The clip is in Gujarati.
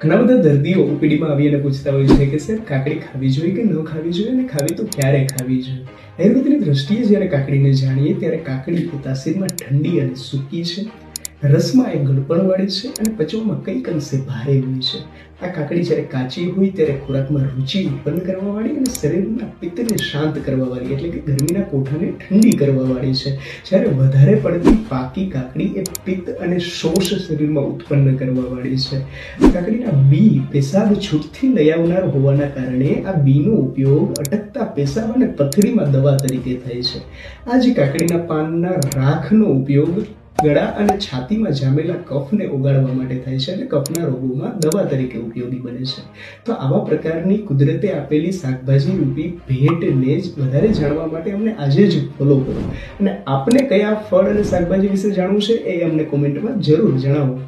ઘણા બધા દર્દીઓ ઓપીડીમાં આવી અને પૂછતા હોય છે કે, સર, કાકડી ખાવી જોઈએ કે ન ખાવી જોઈએ? અને ખાવી તો ક્યારે ખાવી જોઈએ? આયુર્વેદની દ્રષ્ટિએ જ્યારે કાકડીને જાણીએ, ત્યારે કાકડી એ તાસીરમાં ઠંડી અને સૂકી છે. રસમાં એ ગળપણવાળી છે અને પચવામાં કંઈક અંશે ભારે હોય છે. આ કાકડી જ્યારે કાચી હોય ત્યારે ખોરાકમાં રુચિ ઉત્પન્ન કરવાવાળી અને શરીરના પિત્તને શાંત કરવાવાળી એટલે કે ગરમીના કોઠાને ઠંડી કરવાવાળી છે. જ્યારે વધારે પડતી પાકી કાકડી એ પિત્ત અને શોષ શરીરમાં ઉત્પન્ન કરવાવાળી છે. કાકડીના બી પેશાબ છૂટથી લઈ આવનાર હોવાના કારણે આ બીનો ઉપયોગ અટકતા પેશાબ અને પથરીમાં દવા તરીકે થાય છે. આ જે કાકડીના પાનના રાખનો ઉપયોગ ગળા અને છાતીમાં જામેલા કફને ઓગાળવા માટે થાય છે અને કફના રોગોમાં દવા તરીકે ઉપયોગી બને છે. તો આવા પ્રકારની કુદરતે આપેલી શાકભાજી રૂપી ભેટને જ વધારે જાણવા માટે અમને આજે જ ફોલો કરો. અને આપને કયા ફળ અને શાકભાજી વિશે જાણવું છે એ અમને કોમેન્ટમાં જરૂર જણાવો.